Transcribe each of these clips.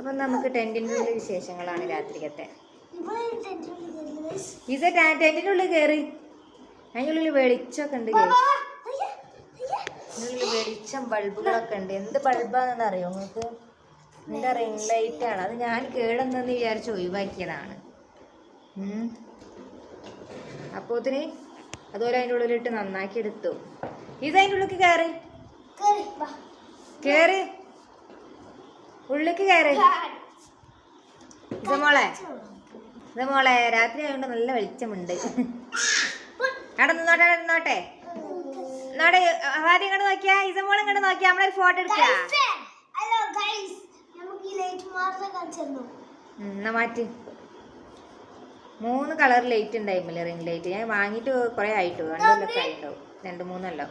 അപ്പം നമുക്ക് ടെന്റിന്റെ ഉള്ളിൽ വിശേഷങ്ങളാണ് രാത്രിക്കത്തെ ഇസ ടെന്റിന്റെ ഉള്ളിൽ കയറി. അതിന്റെ ഉള്ളിൽ വെളിച്ചമൊക്കെ ഉണ്ട് അതിനുള്ളിൽ. ഉള്ളിൽ വെളിച്ചം ബൾബുകളൊക്കെ ഉണ്ട്. എന്ത് ബൾബാണെന്ന് അറിയോ നിങ്ങൾക്ക്? എന്റെ റിംഗ് ലൈറ്റ് ആണ്. അത് ഞാൻ കേടെന്നു വിചാരിച്ച് ഒഴിവാക്കിയതാണ്. അപ്പോ അപ്പോത്തിന് അതുപോലെ അതിന്റെ ഉള്ളിലിട്ട് നന്നാക്കി എടുത്തു ഇത് അതിന്റെ ഉള്ളിലേക്ക് കയറി. കയറി. ഉള്ളിലേക്ക് കയറി. ഇത് മോളെ. ഇത് മോളെ രാത്രി ആയതുകൊണ്ട് നല്ല വെളിച്ചമുണ്ട്. അവിടെ നിന്നോട്ടെ നിന്നോട്ടെ. നോടെ ആദ്യം ഇങ്ങോട്ട് നോക്കിയാ ഇസമോൾ ഇങ്ങോട്ട് നോക്കിയാ നമ്മളൊരു ഫോട്ടോ എടുക്കാം. എന്നാ മാറ്റി. മൂന്ന് കളർ ലൈറ്റ് ഉണ്ടായിരുന്നില്ല റിംഗ് ലൈറ്റ്. ഞാൻ വാങ്ങിയിട്ട് കുറെ ആയിട്ടു? രണ്ടു കൊല്ലൊക്കെ ആയിട്ടുണ്ടാവും. രണ്ട് മൂന്നല്ലോ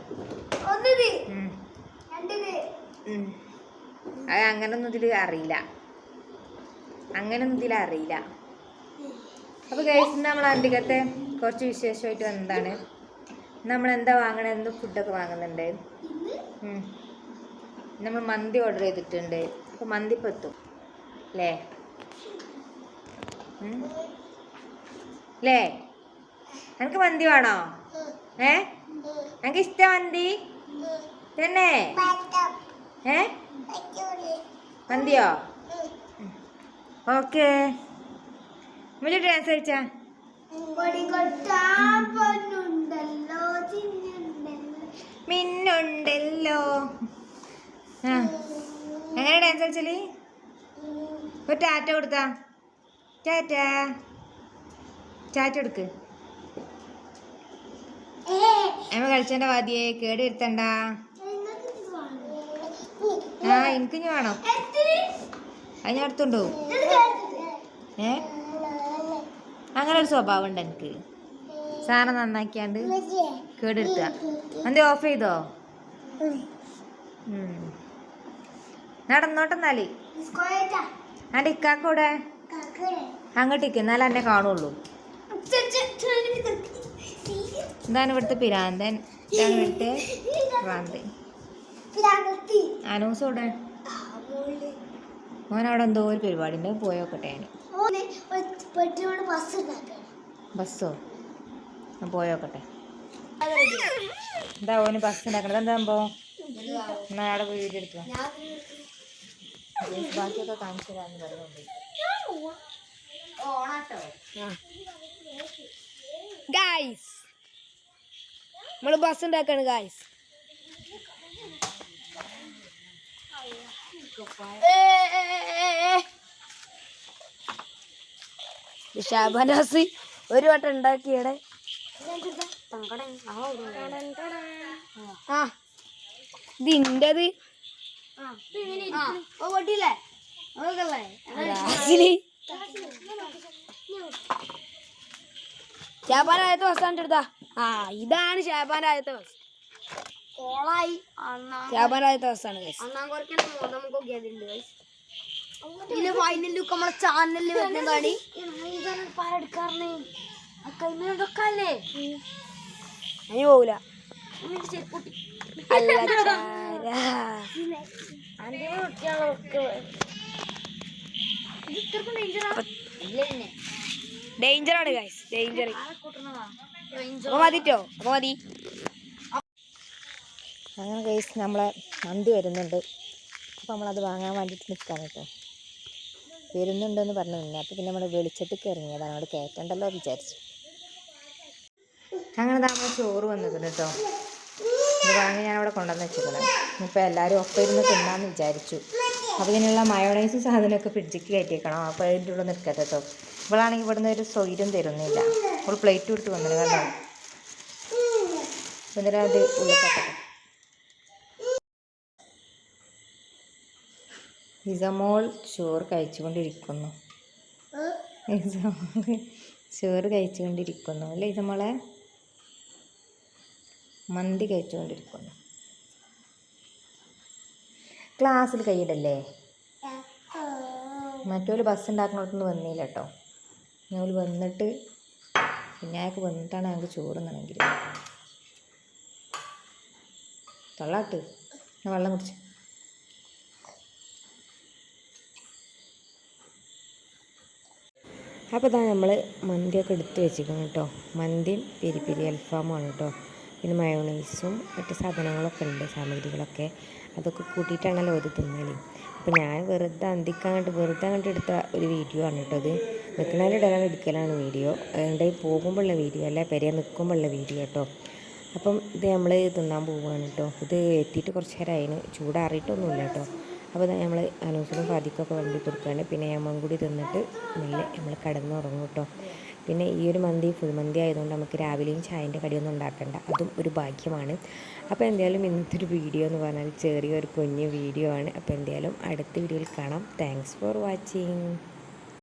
അത് അങ്ങനൊന്നും ഇതിൽ അറിയില്ല. അങ്ങനൊന്നും ഇതിൽ അറിയില്ല. അപ്പോൾ കഴിച്ചിട്ട് നമ്മൾ അന്തികത്തെ കുറച്ച് വിശേഷമായിട്ട് വന്നതാണ്. നമ്മൾ എന്താ വാങ്ങണത്? എന്ത് ഫുഡൊക്കെ വാങ്ങുന്നുണ്ട്. നമ്മൾ മന്തി ഓർഡർ ചെയ്തിട്ടുണ്ട്. അപ്പോൾ മന്തി ഇപ്പോൾ എത്തും. അല്ലേ. അല്ലേ എനിക്ക് മന്തി വേണോ? ഏ? എനിക്ക് ഇഷ്ടം മന്തി? തന്നെ? ഏ? മന്തിയോ? ഓക്കെ. മുന്നിട്ട് ഡാൻസ് കളിച്ചാ മിന്നുണ്ടല്ലോ. ആ. എങ്ങനെ ഡാൻസ് കളിച്ചൽ ഒരു ടാറ്റ കൊടുത്താ. ടാറ്റ. ടാറ്റ കൊടുക്ക്. അമ്മ കളിച്ചേണ്ട വാദിയെ കേട് വരുത്തണ്ട? ആ എനിക്ക് ഇനി വേണം? അത് ഞാൻ എടുത്തുണ്ടോ ഏ അങ്ങനെ ഒരു സ്വഭാവം ഉണ്ട് എനിക്ക് സാധനം നന്നാക്കിയാണ്ട് കേടെടുത്ത എന്തേ ഓഫ് ചെയ്തോ നടന്നോട്ടെ നടന്നോട്ടെന്നാൽ അന്റെ ഇക്കാക്കൂടെ. അങ്ങോട്ടേക്ക് എന്നാലേ എന്നെ കാണുള്ളൂ. ഇതാണ് ഇവിടുത്തെ പിരാന്തൻ ഇതാണ് ഇവിടുത്തെ ഭ്രാന്തൻ. അനൂസ് ഇവിടെ. മോൻ അവിടെ എന്തോ ഒരു പരിപാടി ഉണ്ട് പോയോക്കട്ടെ ഞാൻ. ബസ്സോ? പോയോക്കട്ടെ എന്താ ഓന് ബസ് ഉണ്ടാക്കണത്? എന്താ സംഭവം? എന്നാ അവിടെ പോയി വീഡിയോ എടുക്കുക ബാക്കിയൊക്കെ കാണിച്ചു തരാമെന്ന് പറയുന്നുണ്ട്. ഓണാട്ടോ ഗായ്സ് നമ്മൾ ബസ് ഉണ്ടാക്കാണ് ഗായ്സ് ഷാബാനാസി ഒരു വട്ടം ഉണ്ടാക്കിയടെ? ആ ഇതിന്റെത്. ഷാബാൻ ആദ്യത്തെ ബസ്സാണ് എടുത്താ. ആ ഇതാണ് ഷാബാൻ ആദ്യത്തെ ബസ്. കോളായി. അണ്ണാ ദിവസമാണ് നോക്കിയതുണ്ട് ഇതിൽ ഫൈനലിലൊക്കെ നമ്മളെ ചാനലിൽ വരുന്നതാണ്. അതിന് പോവില്ല ഡേഞ്ചറാണ് ഗൈസ് ഡേഞ്ചർ അപ്പൊ മതിട്ടോ? അപ്പൊ മതി. അങ്ങനെ കേസ് നമ്മളെ മന്തി വരുന്നുണ്ട്. അപ്പോൾ നമ്മളത് വാങ്ങാൻ വേണ്ടിയിട്ട് നിൽക്കാൻ കേട്ടോ വരുന്നുണ്ടെന്ന് പറഞ്ഞു നിന്നെ. അപ്പോൾ പിന്നെ നമ്മൾ വെളിച്ചത്തേക്ക് ഇറങ്ങിയതാണ്. അവിടെ കയറ്റണ്ടല്ലോ വിചാരിച്ചു. അങ്ങനെ നമ്മൾ ചോറ് വന്നിട്ടുണ്ട് കേട്ടോ ഇത് വാങ്ങി ഞാൻ അവിടെ കൊണ്ടുവന്ന് വെച്ചിരിക്കണം. ഇപ്പോൾ എല്ലാവരും ഒപ്പം ഇരുന്ന് തിന്നാന്ന് വിചാരിച്ചു. അപ്പോൾ ഇങ്ങനെയുള്ള മയോണൈസ് സാധനമൊക്കെ ഫ്രിഡ്ജിക്ക് കയറ്റിയേക്കണം. അപ്പോൾ അതിന്റെ ഉള്ളിൽ നിൽക്കട്ടെ കേട്ടോ ഇവളാണെങ്കിൽ ഇവിടുന്ന് ഒരു സ്വൈര്യം തരുന്നില്ല. അവൾ പ്ലേറ്റ് വിട്ട് വന്നിട്ട് കണ്ടോ? എന്നിട്ട് അത് ഉള്ളിൽ കെട്ടട്ടെ ഇസമോൾ ചോറ് കഴിച്ചുകൊണ്ടിരിക്കുന്നു. ചോറ് കഴിച്ചുകൊണ്ടിരിക്കുന്നു. അല്ലേ ഇസമോളെ? മന്തി കഴിച്ചുകൊണ്ടിരിക്കുന്നു. ക്ലാസ്സിൽ കൈയിടല്ലേ മറ്റൊരു ബസ് ഉണ്ടാക്കുന്നിടത്തുനിന്ന് വന്നില്ല കേട്ടോ ഞങ്ങൾ വന്നിട്ട് അയാൾക്ക് വന്നിട്ടാണ് ഞങ്ങൾക്ക് ചോറുന്നണമെങ്കിൽ തള്ളാട്ട്. ഞാൻ വെള്ളം കുടിച്ചു. അപ്പോൾ ഇതാ നമ്മൾ മന്തിയൊക്കെ എടുത്ത് വെച്ചിരിക്കണം കേട്ടോ. മന്തിയും പെരി അൽഫാമാണ് കേട്ടോ. പിന്നെ മയോണൈസും മറ്റ് സാധനങ്ങളൊക്കെ ഉണ്ട് സാമഗ്രികളൊക്കെ. അതൊക്കെ കൂട്ടിയിട്ടാണല്ലോ ഒരു തിന്നൽ. അപ്പോൾ ഞാൻ വെറുതെ അന്തിക്കാണ്ട് വെറുതെ അങ്ങോട്ട് എടുത്ത ഒരു വീഡിയോ ആണ് കേട്ടോ അത് ഇത് നിൽക്കണതിലിടലാണ് എടുക്കലാണ് വീഡിയോ. അതുകൊണ്ട് പോകുമ്പോഴുള്ള വീഡിയോ അല്ല? പെരിയ നിൽക്കുമ്പോഴുള്ള വീഡിയോ കേട്ടോ. അപ്പം ഇത് നമ്മൾ തിന്നാൻ പോവുകയാണ് കേട്ടോ. ഇത് എത്തിയിട്ട് കുറച്ച് നേരം അതിന് ചൂടാറിയിട്ടൊന്നുമില്ല കേട്ടോ. അപ്പോൾ നമ്മൾ അനൂസിനും ഫാദിക്കൊക്കെ വണ്ടി കൊടുക്കുകയാണ് പിന്നെ ഞാൻ കൂടി തിന്നിട്ട് മെല്ലെ നമ്മൾ കിടന്നുറങ്ങും കേട്ടോ. പിന്നെ ഈ ഒരു മന്തി ഫുൾ മന്തി ആയതുകൊണ്ട് നമുക്ക് രാവിലെയും ചായന്റെ കടിയൊന്നും ഉണ്ടാക്കണ്ട. അതും ഒരു ഭാഗ്യമാണ്. അപ്പോൾ എന്തായാലും ഇന്നത്തെ ഒരു വീഡിയോ എന്ന് പറഞ്ഞാൽ ചെറിയൊരു കുഞ്ഞ് വീഡിയോ ആണ്. അപ്പോൾ എന്തായാലും അടുത്ത വീഡിയോയിൽ കാണാം. Thanks for watching